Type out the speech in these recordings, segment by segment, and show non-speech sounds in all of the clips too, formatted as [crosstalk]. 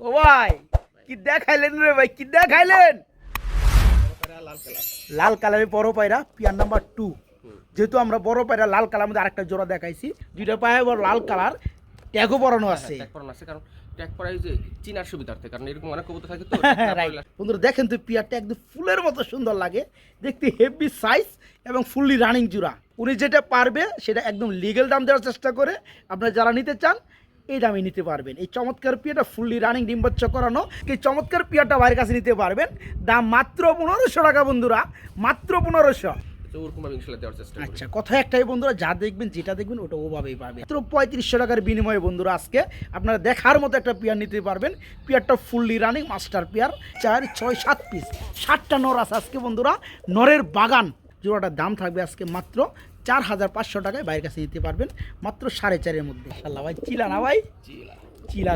ও ভাই কি দেখাইলেন রে ভাই কি দেখাইলেন? লাল কালার লাল কালারের বড় পায়রা পিয়ার নাম্বার টু যেহেতু আমরা বড় পায়রা লাল কালার মধ্যে আরেকটা জোড়া দেখাইছি। দুইটা পায়ে লাল কালার ট্যাগও পরানো আছে। ট্যাগ পরানো আছে কারণ ট্যাগ পরা এই যে চিনার সুবিধার্থে কারণ এরকম অনেক কবুতর থাকে তো [laughs] বন্ধুরা দেখেন তো পিয়ারটা একদম ফুলের মতো সুন্দর লাগে। দেখতে হেভি সাইজ এবং ফুললি রানিং জোড়া। উনি যেটা পারবে সেটা একদম লিগেল দাম দেওয়ার চেষ্টা করে। আপনারা যারা নিতে চান এই দামে নিতে পারবেন। এই চমৎকার পিয়াটা ফুললি রানিং ডিম্বাচ্ছ করানো। এই চমৎকার পিয়াটা বাইরের কাছে নিতে পারবেন। দাম মাত্র পনেরোশো টাকা বন্ধুরা। মাত্র পনেরোশো। করি। আচ্ছা কথা একটাই বন্ধুরা যা দেখবেন যেটা দেখবেন ওটা ওভাবেই পাবে মাত্র পঁয়ত্রিশশো টাকার বিনিময়ে বন্ধুরা আজকে আপনারা দেখার মতো একটা পিয়ার নিতে পারবেন। পিয়ারটা ফুললি রানিং মাস্টার পিয়ার চার ছয় সাত পিস সাতটা নর আছে আজকে বন্ধুরা। নরের বাগান জোড়াটার দাম থাকবে আজকে মাত্র চার হাজার পাঁচশো টাকায় বাইরের কাছে নিতে পারবেন মাত্র সাড়ে চারের মধ্যে। ইনশাল্লাহ ভাই চিলা না ভাই? চিলা।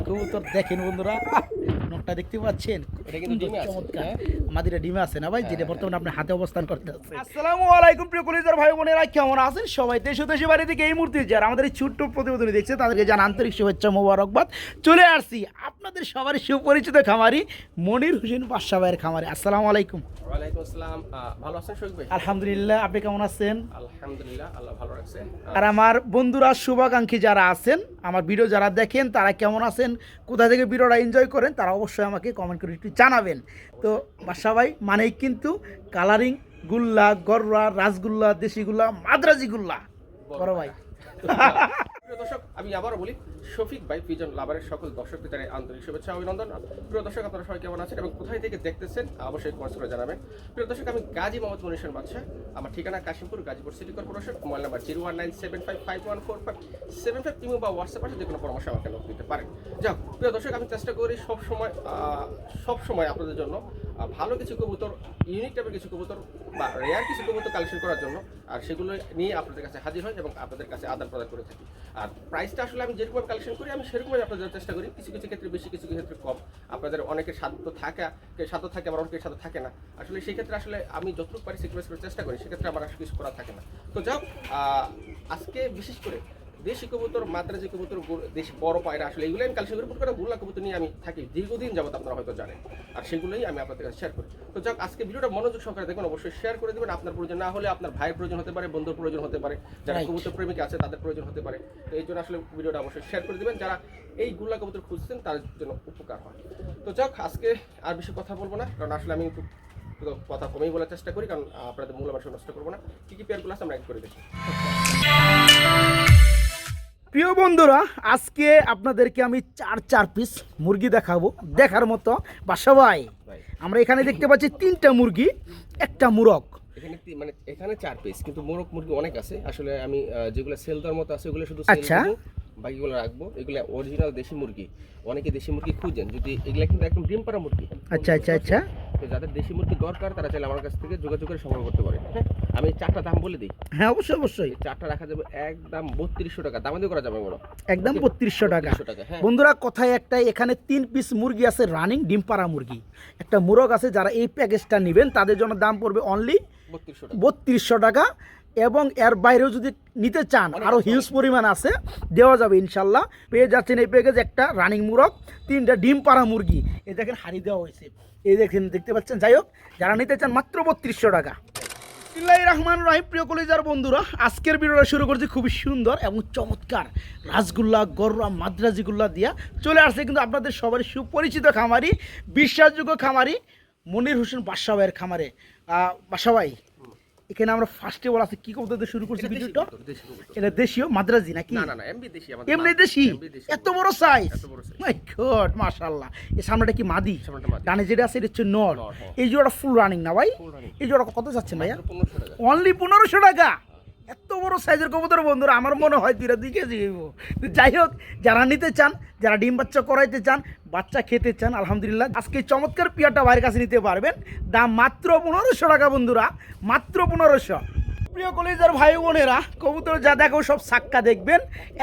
কবুতর দেখেন বন্ধুরা নখটা দেখতে পাচ্ছেন? এটা কিন্তু আছে, চমৎকার। হ্যাঁ? আমাদের ডিমে আছে না ভাই যেটা বর্তমানে আপনার হাতে অবস্থান করতে আছে? আসসালামু আলাইকুম প্রিয় কলিজার ভাই বোনেরা কেমন আছেন সবাই? দেশ ও দেশে বাড়ি থেকে এই মুহূর্তে যারা আমাদের এই ছোট্ট প্রতিবেদনে দেখছে তাদেরকে জান আন্তরিক শুভেচ্ছা মোবারকবাদ। চলে আসছি আপনাদের সবারই সুপরিচিত খামারি মনির হোসেন বাদশা ভাইয়ের খামারি। আসসালামু আলাইকুম। ওয়ালাইকুম আসসালাম। ভালো আছেন শোক ভাই? আলহামদুলিল্লাহ আপনি কেমন আছেন? আলহামদুলিল্লাহ আল্লাহ ভালো রাখছে আর আমার বন্ধুরা শুভাকাঙ্ক্ষী যারা আছেন আমার ভিডিও যারা দেখেন তারা কেমন আছেন কোথা থেকে ভিডিওটা এনজয় করেন তারা অবশ্যই আমাকে কমেন্ট করে একটু জানাবেন। তো বাসা ভাই মানেই কিন্তু কালারিং গুল্লা গররা রাসগুল্লা দেশিগুল্লা মাদ্রাজি গুল্লা। বড় ভাই। দর্শক, আমি আবারও বলি, শফিক ভাই পিজন লাভারের সকল দর্শকদের জানাই আন্তরিক শুভেচ্ছা অভিনন্দন। প্রিয় দর্শক, আপনারা সবাই কেমন আছেন এবং কোথায় থেকে দেখতেছেন, অবশ্যই কমেন্টস করে জানাবেন। প্রিয় দর্শক, আমি গাজী মোহাম্মদ মনীষণ বাদশা আমার ঠিকানা Kashimpur, Gazipur city corporation mobile number zero one nine seven five five one four five seven five imo বা হোয়াটসঅ্যাপ আছে, যে কোনো পরামর্শ আমাকে লোক দিতে পারেন। যাক, প্রিয় দর্শক, আমি চেষ্টা করি সব সময় সব সময় আপনাদের জন্য ভালো কিছু কবুতর ইউনিক টাইপের কিছু কবুতর বা রেয়ার কিছু কবুতর কালেকশন করার জন্য, আর সেগুলো নিয়ে আপনাদের কাছে হাজির হয় এবং আপনাদের কাছে আদান প্রদান করে থাকি। আর প্রাইসটা আসলে আমি যেরকম কালেকশন করি, আমি সেরকমই আপনাদের চেষ্টা করি। কিছু কিছু ক্ষেত্রে বেশি, কিছু ক্ষেত্রে কম। আপনাদের অনেকের সাধ্য থাকে সাধ্য থাকে, আবার অনেকের সাধ্য থাকে না। আসলে সেই ক্ষেত্রে আসলে আমি যতটুকু পারি সেক্রিফাইস করার চেষ্টা করি, সেক্ষেত্রে আমার কিছু করা থাকে না। তো যাও আজকে বিশেষ করে দেশি কবুতর মাদ্রাজি কবুতর দেশি বড় পায়রা আসলে এগুলো আমি কালেকশন করি করে গুলা কবুতর নিয়ে আমি থাকি। দীর্ঘদিন যাবত আপনারা হয়তো জানেন। আর সেগুলোই আমি আপনাদের কাছে শেয়ার করি। তো যাক আজকে ভিডিওটা মনোযোগ সহকারে দেখবেন অবশ্যই শেয়ার করে দেবেন। আপনার প্রয়োজন না হলে আপনার ভাইয়ের প্রয়োজন হতে পারে বন্ধুর প্রয়োজন হতে পারে যারা. কবুতর প্রেমিক আছে তাদের প্রয়োজন হতে পারে। তো এই জন্য আসলে ভিডিওটা অবশ্যই শেয়ার করে দেবেন। যারা এই গুলা কবুতর খুঁজছেন তার জন্য উপকার হয়। তো যাক আজকে আর বেশি কথা বলব না কারণ আসলে আমি কথা কমেই বলার চেষ্টা করি কারণ আপনাদের মূল্যবান নষ্ট করব না। কী কী পেয়ারগুলো আছে আমরা এক করে দেখি। প্রিয় বন্ধুরা আজকে আপনাদেরকে আমি চার চার পিস মুরগি দেখাবো দেখার মতো। বা ভাই। আমরা এখানে দেখতে পাচ্ছি তিনটা মুরগি একটা মুরগ। এখানে মানে এখানে চার পিস কিন্তু মোরগ মুরগি অনেক আছে। আসলে আমি যেগুলো সেল দেওয়ার মতো আছে ওগুলো শুধু আচ্ছা। বাকিগুলো রাখব। এগুলো অরিজিনাল দেশি মুরগি। অনেকে দেশি মুরগি খুঁজেন। যদি এগুলা কিন্তু একদম ডিম পাড়া মুরগি। আচ্ছা আচ্ছা আচ্ছা। তো যাদের দেশি মুরগি দরকার তারা চাইলে আমার কাছ থেকে যোগাযোগ করে সংগ্রহ করতে পারে হ্যাঁ? আমি চারটা দাম বলে দিই। হ্যাঁ অবশ্যই অবশ্যই। চারটা রাখা যাবে একদম বত্রিশশো টাকা। দামে দিয়ে করা যাবে বড় একদম বত্রিশশো টাকা। 3200 টাকা হ্যাঁ। বন্ধুরা কথায় একটাই এখানে তিন পিস মুরগি আছে রানিং ডিম পাড়া মুরগি। একটা মুরগ আছে যারা এই প্যাকেজটা নেবেন তাদের জন্য দাম পড়বে অনলি বত্রিশশো টাকা। বত্রিশশো টাকা। এবং এর বাইরেও যদি নিতে চান আরও হিউজ পরিমাণ আছে দেওয়া যাবে ইনশাল্লাহ। পেয়ে যাচ্ছেন এই প্যাকেজ একটা রানিং মুরগ তিনটা ডিম পাড়া মুরগি। এই দেখেন হাড়ি দেওয়া হয়েছে। এই দেখেন দেখতে পাচ্ছেন? যাই হোক যারা নিতে চান মাত্র বত্রিশশো টাকা। বিসমিল্লাহির রহমান রহিম। প্রিয় কলেজার বন্ধুরা আজকের ভিডিওটা শুরু করছি খুবই সুন্দর এবং চমৎকার। রাসগুল্লা গররা মাদ্রাজিগুল্লা দিয়া চলে আসছে কিন্তু আপনাদের সবারই সুপরিচিত খামারি বিশ্বাসযোগ্য খামারি মনির হোসেন বাদশা ভাইয়ের খামারে। বাদশা ভাই এখানে আমরা ফার্স্টে বলা আছে কি কবুতর শুরু করছি ভিডিওটা। এটা দেশীয় মাদ্রাজি নাকি? না না না এমবি দেশি আমাদের এমনি মা- দেশি? এত বড় সাইজ এত বড় সাইজ মাই গড মাশাআল্লাহ। এই সামনেটা কি মাদি? ডানে যেটা আছে এটা হচ্ছে নর। এই হ্যাঁ। এই জোড়া ফুল রানিং না ভাই। এই জোড়া কত যাচ্ছে ভাইয়া? অনলি 1500 অনলি পনেরোশো টাকা? এত বড় সাইজের কবুতর বন্ধুরা, আমার মনে হয় দুইটা দুই কেজি যাই হোক, যারা নিতে চান, যারা ডিম বাচ্চা করাইতে চান, বাচ্চা খেতে চান, আলহামদুলিল্লাহ, আজকে চমৎকার পিয়াটা বাইরের কাছে নিতে পারবেন। দাম মাত্র পনেরোশো টাকা বন্ধুরা, মাত্র পনেরোশো। প্রিয় কলেজের ভাই বোনেরা, কবুতর যা দেখো সব সাক্কা দেখবেন,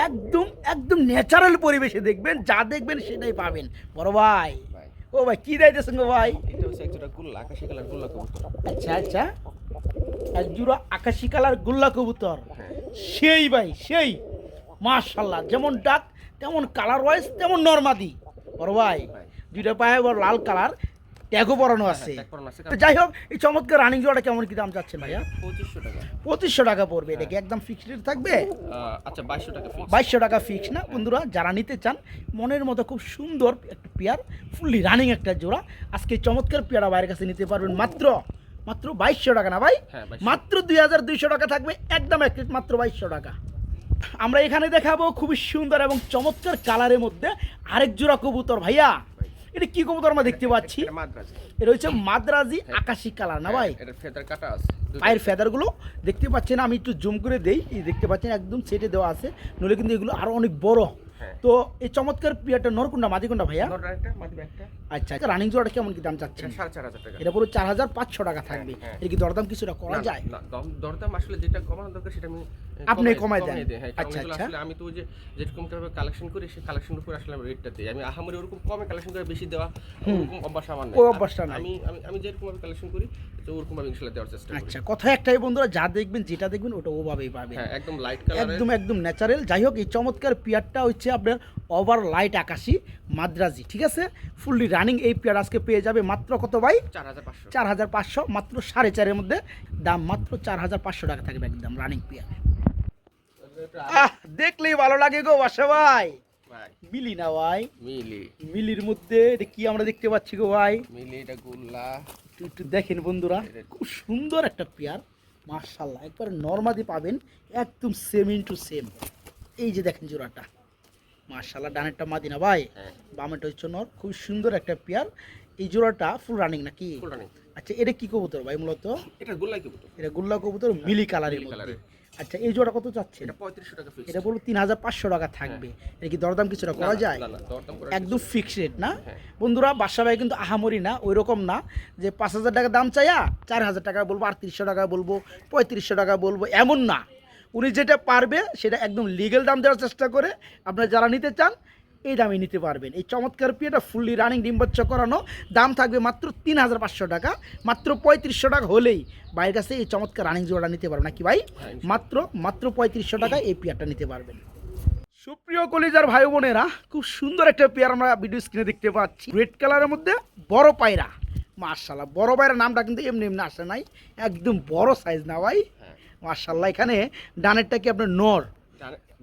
একদম একদম ন্যাচারাল পরিবেশে দেখবেন, যা দেখবেন সেটাই পাবেন। বড় ভাই। ও ভাই কি দাইতেছেন গো ভাই? এটা হচ্ছে একজোড়া গুল্লা আকাশি কালার গুল্লা কবুতর। আচ্ছা আচ্ছা। এক জোড়া আকাশি কালার গোল্লা কবুতর। হ্যাঁ। সেই ভাই সেই। মাশাল্লাহ যেমন ডাক তেমন কালার ওয়াইজ তেমন নর্মাদি। বড় ভাই ভাই। দুইটা পায়ে বড় লাল কালার ট্যাগও পরানো আছে। পরানো আছে, যাই হোক এই চমৎকার রানিং জোড়াটা কেমন কি দাম চাচ্ছেন ভাইয়া? পঁচিশশো টাকা। পঁচিশশো টাকা পড়বে এটা কি একদম ফিক্সড থাকবে? আচ্ছা বাইশশো টাকা ফিক্স বাইশশো টাকা ফিক্স না। বন্ধুরা যারা নিতে চান মনের মতো খুব সুন্দর একটা পেয়ার ফুললি রানিং একটা জোড়া। আজকে চমৎকার পেয়ারা বাইরের কাছে নিতে পারবেন মাত্র মাত্র বাইশশো টাকা না ভাই? হ্যাঁ, 2200 মাত্র দুই হাজার দুইশো টাকা থাকবে একদম এক মাত্র বাইশশো টাকা। আমরা এখানে দেখাবো খুবই সুন্দর এবং চমৎকার কালারের মধ্যে আরেক জোড়া কবুতর ভাইয়া। এটা কি কবুতর আমরা দেখতে পাচ্ছি? এটা মাদ্রাজ। এটা হচ্ছে মাদ্রাজি আকাশি কালার না ভাই? দুটো। পায়ের ফেদারগুলো দেখতে পাচ্ছেন আমি একটু জুম করে দেই। দেখতে পাচ্ছেন একদম সেটে দেওয়া আছে। নইলে কিন্তু এগুলো আরও অনেক বড়। হ্যাঁ। তো এই চমৎকার পিয়াটা নরকুন্ডা মাদিকুন্ডা ভাইয়া? আচ্ছা আচ্ছা রানিং জোড়াটা কেমন কি দাম চাচ্ছেন? এটা সাড়ে চার হাজার টাকা। এটা পুরো চার হাজার পাঁচশো টাকা থাকবে। হ্যাঁ, হ্যাঁ। এর কি দরদাম কিছুটা করা যায়? দরদাম আসলে যেটা কমানো দরকার সেটা আমি আপনি কমাই- দেন। হ্যাঁ, আচ্ছা, আচ্ছা। আমি তো যে যেরকম ভাবে কালেকশন করি সেই কালেকশনের উপর আসলে আমি রেটটা দিই। আমি আহামরি ওরকম কমে কালেকশন করে বেশি দেওয়া ওরকম অভ্যাস আমার অভ্যাসটা আমি আমি যেরকম ভাবে কালেকশন করি তো ওরকম ভাবে ইনশাআল্লাহ দেওয়ার চেষ্টা করি। আচ্ছা কথা একটাই বন্ধুরা যা দেখবেন যেটা দেখবেন ওটা ওভাবেই পাবেন। হ্যাঁ একদম লাইট কালারের একদম একদম ন্যাচারাল যাই হোক এই চমৎকার পিয়ারটা হচ্ছে আপনার ওভার লাইট আকাশি মাদ্রাজি ঠিক আছে? ফুললি রানিং এই পিয়ার আজকে পেয়ে যাবে মাত্র কত ভাই? চার হাজার পাঁচশো। চার হাজার পাঁচশো মাত্র সাড়ে চারের মধ্যে। দাম মাত্র চার হাজার পাঁচশো টাকা থাকবে একদম রানিং পিয়ার। আহ দেখলেই ভালো লাগে গো বাসা ভাই। ভাই। মিলি না ভাই। মিলি। মিলির মধ্যে এটা কি আমরা দেখতে পাচ্ছি গো ভাই? মিলি এটা গুল্লা। একটু একটু দেখেন বন্ধুরা খুব সুন্দর একটা পেয়ার মার্শাল্লাহ একবার নর্মাদি পাবেন একদম সেম ইন টু সেম এই যে দেখেন জোড়াটা মার্শাল্লাহ ডানেরটা মাদিনা ভাই হ্যাঁ। বামেটা হচ্ছে নর খুব সুন্দর একটা পেয়ার। এই জোড়াটা ফুল রানিং নাকি? আচ্ছা এটা কি কবুতর ভাই মূলত? এটা গুল্লা কবুতর। এটা গোল্লা কবুতর মিলি কালারের মধ্যে। আচ্ছা এই জোড়া কত যাচ্ছে এটা পঁয়ত্রিশশো টাকা ফিক্স এটা বলব তিন হাজার পাঁচশো টাকা থাকবে। এটা কি দরদাম কিছুটা করা যায়? একদম ফিক্স রেট না? হ্যাঁ। বন্ধুরা বাসা ভাই কিন্তু আহামরি না ওই রকম না যে পাঁচ হাজার টাকা দাম চাইয়া চার হাজার টাকা বলব আটত্রিশশো টাকা বলব পঁয়ত্রিশশো টাকা বলব এমন না। উনি যেটা পারবে সেটা একদম লিগেল দাম দেওয়ার চেষ্টা করে আপনারা যারা নিতে চান এই দামে নিতে পারবেন। এই চমৎকার পিয়েটা ফুললি রানিং ডিম্বাচ্ছ করানো। দাম থাকবে মাত্র তিন হাজার পাঁচশো টাকা মাত্র পঁয়ত্রিশশো টাকা হলেই বাইরের কাছে এই চমৎকার রানিং জোড়া নিতে পারবেন। নাকি ভাই? হ্যাঁ, মাত্র মাত্র পঁয়ত্রিশশো টাকায় এই পেয়ারটা নিতে পারবেন। সুপ্রিয় কলিজার ভাই বোনেরা খুব সুন্দর একটা পেয়ার আমরা ভিডিও স্ক্রিনে দেখতে পাচ্ছি। রেড কালারের মধ্যে বড় পায়রা। মার্শাল্লাহ বড় পায়রা নামটা কিন্তু এমনি এমনি আসে নাই। একদম বড় সাইজ না ভাই। হ্যাঁ। মার্শাল্লাহ এখানে ডানেরটা কি আপনার নর?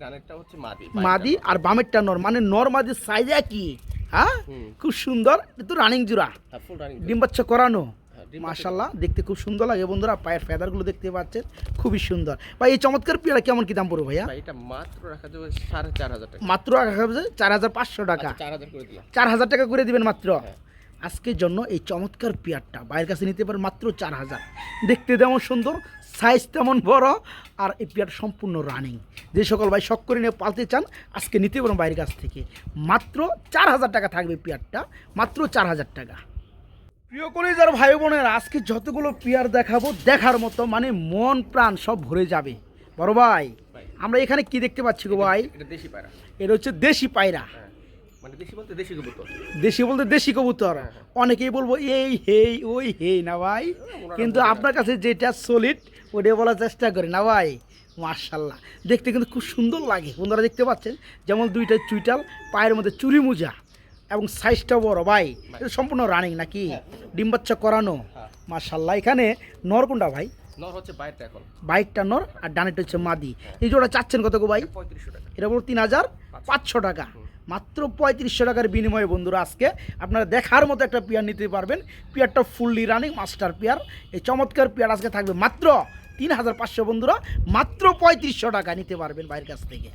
ডানেরটা হচ্ছে মাদি মাদি আর বামেরটা নর মানে নর মাদির সাইজ একই। হ্যাঁ? খুব সুন্দর কিন্তু রানিং জোড়া। হ্যাঁ ডিম বাচ্চা করানো। হ্যাঁ, ডিম মার্শাল্লাহ দেখতে খুব সুন্দর লাগে বন্ধুরা পায়ের ফেদারগুলো দেখতে পাচ্ছেন খুবই সুন্দর। ভাই এই চমৎকার পেয়ারা কেমন কি দাম পড়বে ভাইয়া? এটা মাত্র রাখা যাবে সাড়ে চার হাজার টাকা। মাত্র চার হাজার পাঁচশো টাকা। আচ্ছা, হাজার চার হাজার টাকা করে দিবেন মাত্র? হ্যাঁ। আজকের জন্য এই চমৎকার পেয়ারটা বাইরের কাছে নিতে পারেন মাত্র চার হাজার। দেখতে তেমন সুন্দর সাইজ তেমন বড় আর এই পেয়ার সম্পূর্ণ রানিং যে সকল ভাই শখ করে নিয়ে পালতে চান আজকে নিতে পারেন বাইরের কাছ থেকে। মাত্র চার হাজার টাকা থাকবে পেয়ারটা। মাত্র চার হাজার টাকা। প্রিয় কলেজার ভাই বোনের আজকে যতগুলো পেয়ার দেখাবো দেখার মতো মানে মন প্রাণ সব ভরে যাবে। বড় ভাই। আমরা এখানে কি দেখতে পাচ্ছি গো ভাই? এটা দেশি পায়রা। এটা হচ্ছে দেশি পায়রা। হ্যাঁ। মানে দেশি বলতে দেশি কবুতর। দেশি বলতে দেশি কবুতর। অনেকেই বলব এই হেই ওই হেই না ভাই। কিন্তু আপনার কাছে যেটা সলিড ওটা বলার চেষ্টা করি না ভাই? মার্শাল্লাহ দেখতে কিন্তু খুব সুন্দর লাগে। বন্ধুরা দেখতে পাচ্ছেন? যেমন দুইটা চুইটাল পায়ের মধ্যে চুরি মোজা এবং সাইজটা বড় ভাই। এটা সম্পূর্ণ রানিং নাকি? ডিম বাচ্চা করানো। হ্যাঁ। মার্শাল্লাহ এখানে নর কোনটা ভাই? নর হচ্ছে বাইরটা এখন। বাইকটা নর আর ডানেটা হচ্ছে মাদি। এই জোড়া চাচ্ছেন কত গো ভাই? পঁয়ত্রিশশো টাকা। এটা বলো তিন হাজার পাঁচশো টাকা। মাত্র পঁয়ত্রিশশো টাকার বিনিময়ে বন্ধুরা আজকে আপনারা দেখার মতো একটা পেয়ার নিতে পারবেন। পেয়ারটা ফুললি রানিং মাস্টার পেয়ার। এই চমৎকার পেয়ার আজকে থাকবে মাত্র তিন হাজার পাঁচশো বন্ধুরা মাত্র পঁয়ত্রিশশো টাকা নিতে পারবেন বাইরের কাছ থেকে।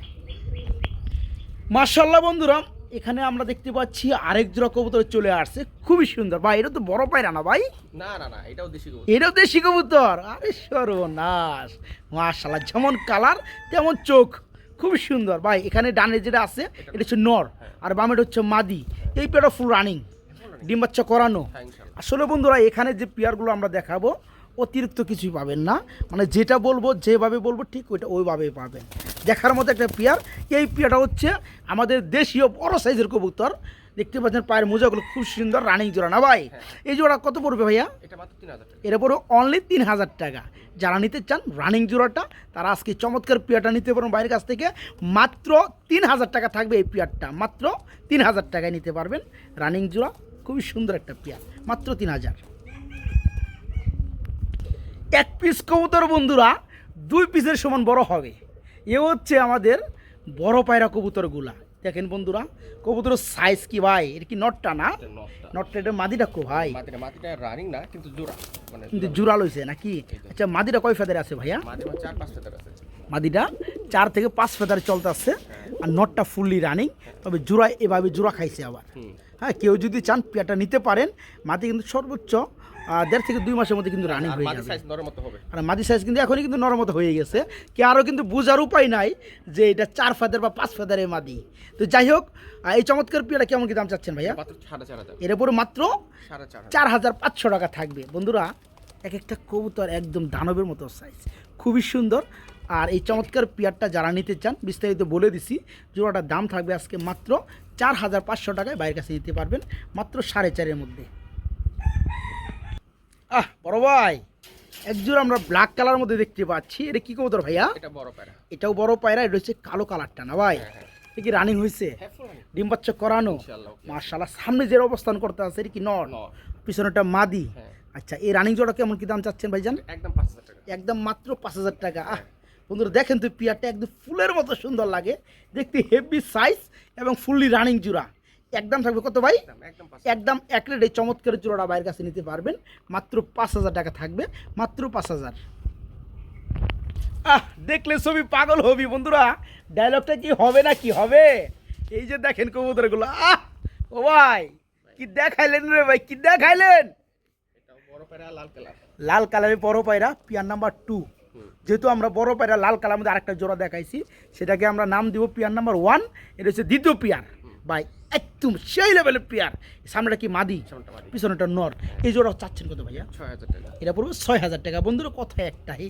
মার্শাল্লাহ বন্ধুরা এখানে আমরা দেখতে পাচ্ছি আরেক জোড়া কবুতর চলে আসছে। খুবই সুন্দর। ভাই এটা তো বড় পায়রা না ভাই? না না না এটাও দেশি কবুতর। এটাও দেশি কবুতর? আরে সর্বনাশ। মাশাল্লাহ যেমন কালার তেমন চোখ। খুব সুন্দর। ভাই এখানে ডানে যেটা আছে এটা হচ্ছে নর আর বামেটা হচ্ছে মাদি। এই পেয়ারটা ফুল রানিং ডিম বাচ্চা করানো। হ্যাঁ আসলে বন্ধুরা এখানে যে পেয়ারগুলো আমরা দেখাবো অতিরিক্ত কিছুই পাবেন না। মানে যেটা বলব যেভাবে বলব ঠিক ওইটা ওইভাবেই পাবেন। দেখার মতো একটা পেয়ার। এই পেয়ারটা হচ্ছে আমাদের দেশীয় বড় সাইজের কবুতর। দেখতে পাচ্ছেন পায়ের মোজাগুলো খুব সুন্দর রানিং জোড়া না ভাই? এই জোড়া কত পড়বে ভাইয়া? এটা পরে অনলি তিন হাজার টাকা। যারা নিতে চান রানিং জোড়াটা তারা আজকে চমৎকার পিয়ারটা নিতে পারবেন বাইরের কাছ থেকে। মাত্র তিন হাজার টাকা থাকবে এই পিয়ারটা। মাত্র তিন হাজার টাকায় নিতে পারবেন রানিং জোড়া। খুবই সুন্দর একটা পিয়ার। মাত্র তিন হাজার। এক পিস কবুতর বন্ধুরা দুই পিসের সমান বড় হবে। এ হচ্ছে আমাদের বড় পায়রা কবুতরগুলা। দেখেন বন্ধুরা কবুতরের সাইজ কি ভাই? এর কি নটটা না? নটটা এটা মাদিটা কো ভাই? মাটিটা রানিং না কিন্তু জোড়া মানে কিন্তু জোড়া। লইছে নাকি? আচ্ছা মাদিটা কয় ফেদারে আছে ভাইয়া? চার পাঁচ আছে। মাদিটা চার থেকে পাঁচ ফেদারে চলতে আসছে আর নটটা ফুললি রানিং তবে জোড়া এভাবে জোড়া খাইছে আবার। হ্যাঁ কেউ যদি চান পেয়াটা নিতে পারেন মাদি কিন্তু সর্বোচ্চ দেড় থেকে দুই মাসের মধ্যে কিন্তু রানিং হয়ে যাবে। আর মাদি সাইজ কিন্তু এখনই কিন্তু নরমত হয়ে গেছে। কি আরও কিন্তু বোঝার উপায় নাই যে এটা চার ফাদার বা পাঁচ ফেদারের মাদি। তো যাই হোক এই চমৎকার পেয়াটা কেমন কি দাম চাচ্ছেন ভাইয়া? এর উপরে মাত্র চার হাজার। পাঁচশো টাকা থাকবে। বন্ধুরা এক একটা কবুতর একদম দানবের মতো সাইজ খুবই সুন্দর। আর এই চমৎকার পেয়ারটা যারা নিতে চান বিস্তারিত বলে দিছি জোড়াটার দাম থাকবে আজকে মাত্র চার হাজার পাঁচশো টাকায় বাইরের কাছে নিতে পারবেন মাত্র সাড়ে চারের মধ্যে। আহ বড় ভাই এক জোড়া আমরা ব্ল্যাক কালার মধ্যে দেখতে পাচ্ছি। এটা কি কবুতর ভাইয়া? এটা বড় প্যারা। এটাও বড় পায়রা এটা হচ্ছে কালো কালারটা না ভাই? হ্যাঁ হ্যাঁ। এটা কি রানিং হয়েছে হ্যাঁ ডিম বাচ্চা করানো? মার্শাল্লাহ সামনে যে অবস্থান করতে আছে এটা কি নর? পিছনেটা মাদি। আচ্ছা এই রানিং জোড়া কেমন কি দাম চাচ্ছেন ভাইজান? একদম পাঁচ হাজার টাকা। একদম মাত্র পাঁচ হাজার টাকা। আহ বন্ধুরা দেখেন তো পিয়ারটা একদম ফুলের মতো সুন্দর লাগে। দেখতে হেভি সাইজ এবং ফুললি রানিং জোড়া। একদম থাকবে কত ভাই? একদম এক রেট এই চমৎকার জোড়াটা বাইরের কাছে নিতে পারবেন। মাত্র পাঁচ হাজার টাকা থাকবে মাত্র পাঁচ হাজার। আহ দেখলে ছবি পাগল হবি বন্ধুরা। ডায়লগটা কি হবে না কি হবে? এই যে দেখেন কবুতরগুলো আহ ও ভাই কি দেখাইলেন রে ভাই কি দেখাইলেন? এটাও বড় প্যারা লাল কালারের বড় পায়রা পিয়ার নাম্বার টু। যেহেতু আমরা বড় পায়রা লাল কালার মধ্যে আরেকটা জোড়া দেখাইছি সেটাকে আমরা নাম দিব পিয়ার নাম্বার ওয়ান এটা হচ্ছে দ্বিতীয় পিয়ার। ভাই একদম সেই লেভেলের পিয়ার। সামনেটা কি মাদি? পিছনেটা নর। এই জোড়া চাচ্ছেন কত ভাইয়া? ছয় হাজার টাকা। এটা পড়বে ছয় হাজার টাকা। বন্ধুরা কথা একটাই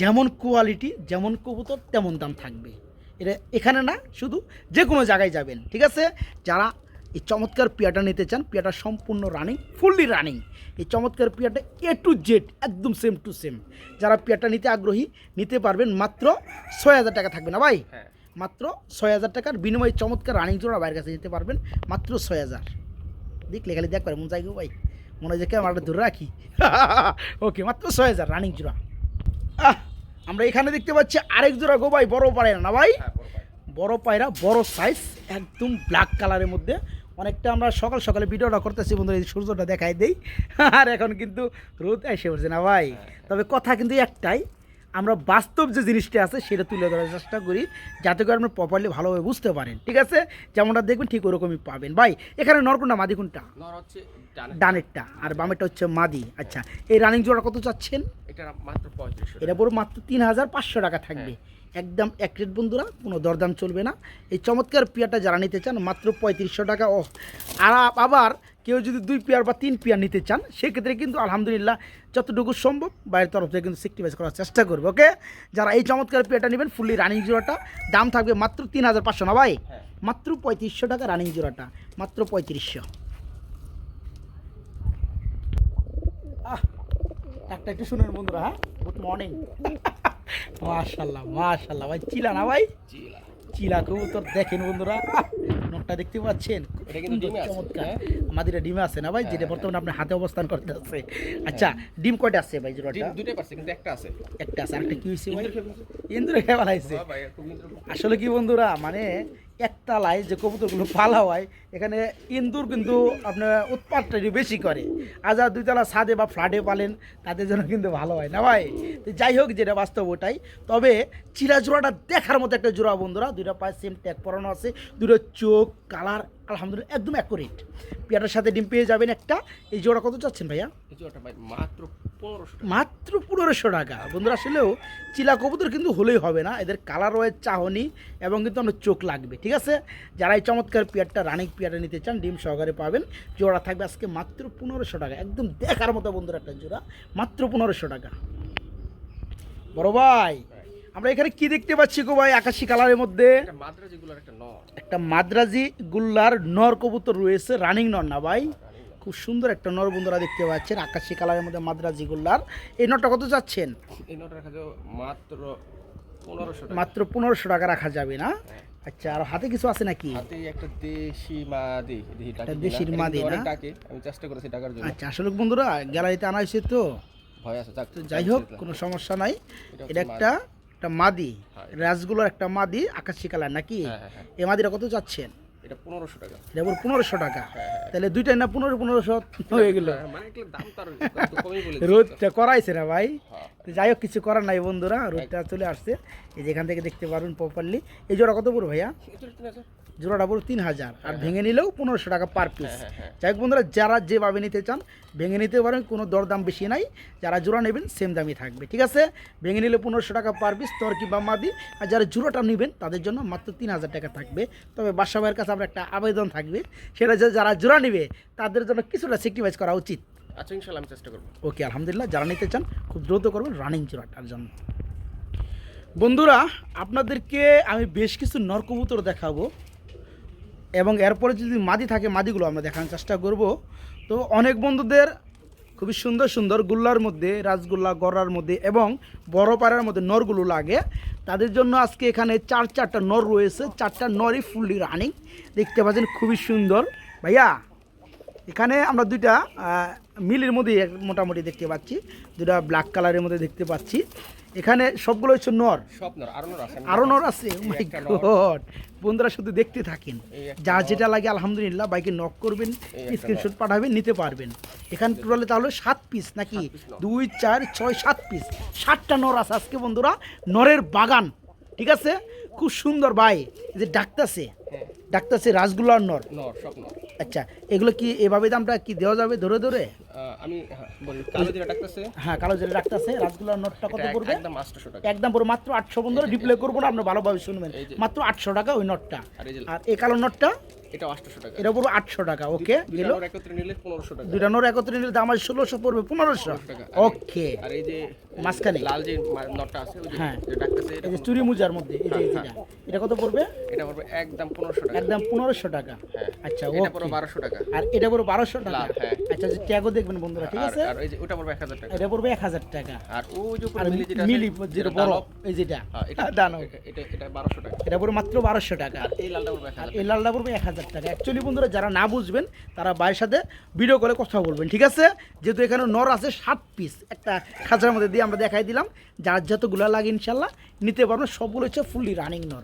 যেমন কোয়ালিটি যেমন কবুতর তেমন দাম থাকবে। এটা এখানে না শুধু যে কোনো জায়গায় যাবেন ঠিক আছে? যারা এই চমৎকার পিয়াটা নিতে চান পিয়াটা সম্পূর্ণ রানিং ফুললি রানিং এই চমৎকার পিয়াটা এ টু জেড একদম সেম টু সেম যারা পিয়াটা নিতে আগ্রহী নিতে পারবেন মাত্র ছয় হাজার টাকা থাকবে না ভাই? হ্যাঁ। মাত্র ছয় হাজার টাকার বিনিময়ে চমৎকার রানিং জোড়া বাইরের কাছে যেতে পারবেন মাত্র ছয় হাজার দেখলে খালি দেখ পারে মন চাই গো ভাই। মনে হয় যে ক্যামেরাটা ধরে রাখি। [laughs] ওকে মাত্র ছয় হাজার রানিং জোড়া। আহ আমরা এখানে দেখতে পাচ্ছি আরেক জোড়া গো ভাই বড় পারে না ভাই? হ্যাঁ বড় বড় পায়রা বড় সাইজ একদম ব্ল্যাক কালারের মধ্যে। অনেকটা আমরা সকাল সকালে ভিডিওটা করতেছি বন্ধুরা এই সূর্যটা দেখাই দেই। [laughs] আর এখন কিন্তু রোদ এসে পড়ছে না ভাই? তবে কথা কিন্তু একটাই আমরা বাস্তব যে জিনিসটা আছে সেটা তুলে ধরার চেষ্টা করি যাতে করে আপনি প্রপারলি ভালোভাবে বুঝতে পারেন ঠিক আছে? যেমনটা দেখবেন ঠিক ওরকমই পাবেন। ভাই এখানে নরকুন্ডা মাদি কোনটা? হচ্ছে ডানেরটা আর বামেরটা হচ্ছে মাদি। আচ্ছা এই রানিং জোড়া কত চাচ্ছেন? এটা মাত্র এটা পুরো মাত্র তিন হাজার পাঁচশো টাকা থাকবে। একদম এক রেট বন্ধুরা কোনো দরদাম চলবে না। এই চমৎকার পেয়ারটা যারা নিতে চান মাত্র পঁয়ত্রিশশো টাকা। ও আর আবার কেউ যদি দুই পেয়ার বা তিন পেয়ার নিতে চান সেক্ষেত্রে কিন্তু আলহামদুলিল্লাহ যতটুকু সম্ভব বাইরের তরফ থেকে কিন্তু সেক্টিভাইজ করার চেষ্টা করবে ওকে যারা এই চমৎকার পেয়ারটা নেবেন ফুললি রানিং জোড়াটা দাম থাকবে মাত্র তিন হাজার পাঁচশো না ভাই? হ্যাঁ। মাত্র পঁয়ত্রিশশো টাকা রানিং জোড়াটা মাত্র পঁয়ত্রিশশো। একটা একটু শুনুন বন্ধুরা হ্যাঁ? গুড মর্নিং [laughs] মাশাল্লাহ মাশাল্লাহ ভাই চিলা না ভাই? চিলা। চিলা কবুতর দেখেন বন্ধুরা। নখটা দেখতে পাচ্ছেন? চমৎকার। হ্যাঁ? আমাদের ডিমে আছে না ভাই? যেটা হ্যাঁ, বর্তমানে আপনার হাতে অবস্থান করতে আছে। আচ্ছা ডিম কয়টা আছে ভাই জোড়াটা? দুটো পারছে কিন্তু একটা আছে। একটা আছে। আরেকটা কি হয়েছে ভাই? খেয়ে ইন্দুরে আসলে কি বন্ধুরা মানে একটা লাই যে কবুতরগুলো পালা হয়, এখানে ইন্দুর কিন্তু আপনার উৎপাদটা একটু বেশি করে। আর যারা দুইতলা ছাদে বা ফ্ল্যাটে পালেন, তাদের জন্য কিন্তু ভালো হয় না ভাই? তো যাই হোক, যেটা বাস্তব ওটাই। তবে চিরা জোড়াটা দেখার মতো একটা জোড়া বন্ধুরা, দুইটা পায়ে সেম ট্যাগ পরানো আছে দুটো চোখ কালার আলহামদুলিল্লাহ একদম অ্যাকুরেট পেয়ারটার সাথে ডিম পেয়ে যাবেন একটা। এই জোড়া কত চাচ্ছেন ভাইয়া? জোড়াটা ভাই মাত্র মাত্র পনেরোশো টাকা। বন্ধুরা আসলেও চিলা কবুতর কিন্তু হলেই হবে না। এদের কালার রয়েছে চাহনি এবং কিন্তু আপনার চোখ লাগবে ঠিক আছে? যারা এই চমৎকার পেয়ারটা রানিং পেয়ারটা নিতে চান ডিম সহকারে পাবেন। জোড়া থাকবে আজকে মাত্র পনেরোশো টাকা। একদম দেখার মতো বন্ধুরা একটা জোড়া মাত্র পনেরোশো টাকা। বড় ভাই আমরা এখানে কি দেখতে পাচ্ছি গো ভাই আকাশি কালারের মধ্যে? মাদ্রাজ একটা নর। একটা মাদ্রাজি গুল্লার নর কবুতর রয়েছে রানিং নর না ভাই? খুব সুন্দর একটা নর বন্ধুরা দেখতে পাচ্ছেন আকাশি কালারের মধ্যে মাদ্রাজি গুল্লার। এই নরটা কত যাচ্ছেন এই নটা রাখা মাত্র পনেরোশো মাত্র পনেরোশো টাকা রাখা যাবে না? আচ্ছা আর হাতে কিছু আছে নাকি? হাতে একটা দেশি মাদি একটা দেশির না? আমি চেষ্টা করেছি টাকার জন্য। আচ্ছা আসলে বন্ধুরা গ্যালারিতে আনা হয়েছে তো। ভয় আছে যাই হোক কোনো সমস্যা নাই। এটা একটা একটা মাদি হ্যাঁ। রাজগুলোর একটা মাদি আকাশি কালার নাকি? হ্যাঁ হ্যাঁ হ্যাঁ। এই মাদিটা কত যাচ্ছেন এটা পনেরোশো টাকা এটা পনেরোশো টাকা হ্যাঁ, হ্যাঁ। তাহলে দুইটাই না পনেরো পনেরোশো হয়ে গেল হ্যাঁ, মানে। রোদটা করাইছে না ভাই। যাই হোক কিছু করার নাই বন্ধুরা রোদটা চলে আসছে এই যেখান থেকে দেখতে পারুন প্রপারলি এই জোড়া কত পড়বে ভাইয়া? জোড়াটা পুরো তিন হাজার। আর ভেঙে নিলেও পনেরোশো টাকা পার পিস হ্যাঁ, হ্যাঁ। যাই হোক বন্ধুরা যারা যেভাবে নিতে চান ভেঙে নিতে পারেন কোনো দরদাম বেশি নাই। যারা জোড়া নেবেন সেম দামই থাকবে ঠিক আছে? ভেঙে নিলে পনেরোশো টাকা পার পিস তরকি বা মাদি। আর যারা জোড়াটা নেবেন তাদের জন্য মাত্র তিন হাজার টাকা থাকবে। তবে বাসা ভাইয়ের কাছে আমার একটা আবেদন থাকবে। সেটা যে যারা জোড়া নেবে তাদের জন্য কিছুটা স্যাক্রিফাইস করা উচিত। আচ্ছা ইনশাল্লাহ আমি চেষ্টা করব। ওকে আলহামদুলিল্লাহ যারা নিতে চান খুব দ্রুত করবেন রানিং জোড়াটার জন্য। বন্ধুরা আপনাদেরকে আমি বেশ কিছু নরকবুতর দেখাবো। এবং এরপরে যদি মাদি থাকে, মাদিগুলো আমরা দেখানোর চেষ্টা করব। তো অনেক বন্ধুদের খুবই সুন্দর সুন্দর গুল্লার মধ্যে রাজগুল্লা গড়ার মধ্যে এবং বড় পাড়ার মধ্যে নরগুলো লাগে। তাদের জন্য আজকে এখানে চার, চারটা নর রয়েছে, চারটা নরই ফুললি রানিং। দেখতে পাচ্ছেন খুবই সুন্দর। ভাইয়া, এখানে আমরা দুইটা মিলের মধ্যে মোটামুটি দেখতে পাচ্ছি দুটা ব্ল্যাক কালারের মধ্যে দেখতে পাচ্ছি। এখানে সবগুলো হচ্ছে নর। আরও নর আছে। Oh বন্ধুরা শুধু দেখতে থাকেন। যা যেটা লাগে আলহামদুলিল্লাহ বাইকে নক করবেন স্ক্রিনশট পাঠাবেন নিতে পারবেন। এখানে টোটালে তাহলে সাত পিস নাকি। দুই চার ছয় সাত পিস সাতটা নর আছে আজকে বন্ধুরা। নরের বাগান ঠিক আছে? খুব সুন্দর ভাই যে ডাকতাছে। ডাকতাছে রাসগুল্লার নর। নর স্বপ্ন আচ্ছা এগুলো কি এভাবে দামটা কি দেওয়া যাবে ধরে ধরে? আমি হ্যাঁ, বলি কালো ডাকতেছে। হ্যাঁ কালো ডাকতেছে নটটা কত পড়বে? একদম আটশোশো টাকা। একদম পুরো মাত্র আটশো বন্ধুরা ডিপ্লে করব না আপনি ভালোভাবে শুনবেন। মাত্র আটশো টাকা ওই নটটা আর এই আর কালো নটটা এটা টাকা। এটা পুরো আটশো টাকা ওকে গেল একত্রে নিলে পনেরোশো টাকা। দুইটা নোর একত্রে নিলে দাম পড়বে টাকা। ওকে আর এই যে মাঝখানে? লাল যে নটটা আছে ওই যে হ্যাঁ। ডাকতেছে এটা চুরি মুজার মধ্যে এই যে এই হ্যাঁ, এটা কত পড়বে? এটা পড়বে একদম টাকা। একদম পনেরোশো টাকা। হ্যাঁ আচ্ছা এটা বারোশো টাকা। আর এটা বারোশো টাকা। হ্যাঁ। আচ্ছা যে ট্যাগও দেখবেন বন্ধুরা ঠিক আছে? আর এই যে ওটা পড়বে এক হাজার টাকা। এটা পড়বে এক হাজার টাকা। আর ওই যে মিলি যেটা মিলি যেটা বড় এই যেটা। হ্যাঁ, এটা এটা- এটা বারোশো টাকা। এটা পড়বে মাত্র বারোশো টাকা। আর এই লালটা পড়বে আর এই লালটা পড়বে এক হাজার টাকা। অ্যাকচুয়ালি বন্ধুরা যারা না বুঝবেন তারা বাইরের সাথে ভিডিও করে কথা বলবেন ঠিক আছে? যেহেতু এখানে নর আছে সাত পিস একটা খাঁচার মধ্যে দিয়ে আমরা দেখাই দিলাম। যার যতগুলো লাগে ইনশাল্লাহ নিতে পারবেন। সবগুলো হচ্ছে ফুললি রানিং নর।